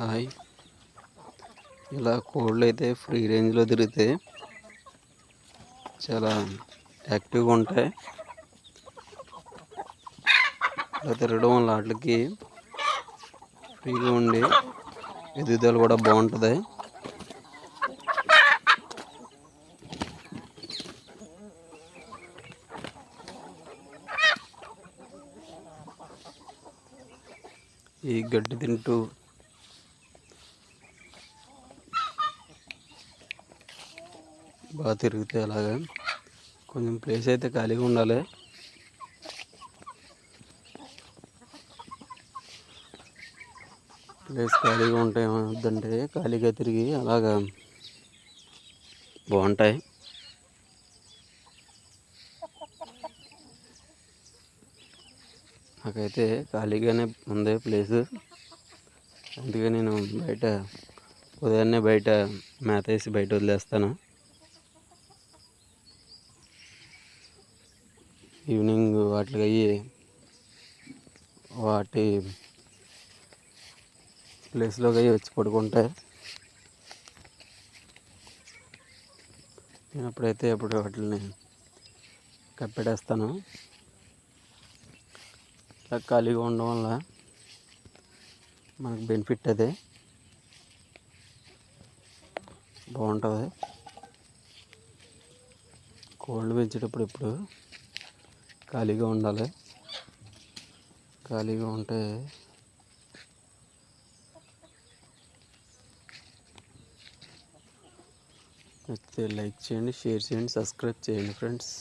Hi. ఇలా కోళ్ళు అయితే ఫ్రీ రేంజ్లో తిరిగితే చాలా యాక్టివ్గా ఉంటాయి. ఇలా తిరగడం వల్ల వాటికి ఫ్రీగా ఉండి ఎదుగుదల కూడా బాగుంటుంది. ఈ గడ్డి తింటూ బాగా తిరిగితే అలాగా. కొంచెం ప్లేస్ అయితే ఖాళీగా ఉండాలి. ప్లేస్ ఖాళీగా ఉంటే ఏమవుతుందంటే ఖాళీగా తిరిగి అలాగా బాగుంటాయి. నాకైతే ఖాళీగానే ఉంది ప్లేస్ అందుకే నేను బయట ఉదయాన్నే బయట మేత వేసి బయట వదిలేస్తాను. ఈవినింగ్ వాటికి అయ్యి వాటి ప్లేస్లోకి అయ్యి వచ్చి పడుకుంటాయి నేను అప్పుడైతే అప్పుడు వాటిని కప్పెడేస్తాను. ఇలా ఖాళీగా ఉండడం వల్ల మనకు బెనిఫిట్ అదే. బాగుంటుంది. కోళ్ళు పెంచేటప్పుడు ఇప్పుడు ఖాళీగా ఉండాలి. ఖాళీగా ఉంటే నచ్చితే లైక్ చేయండి షేర్ చేయండి సబ్స్క్రైబ్ చేయండి ఫ్రెండ్స్.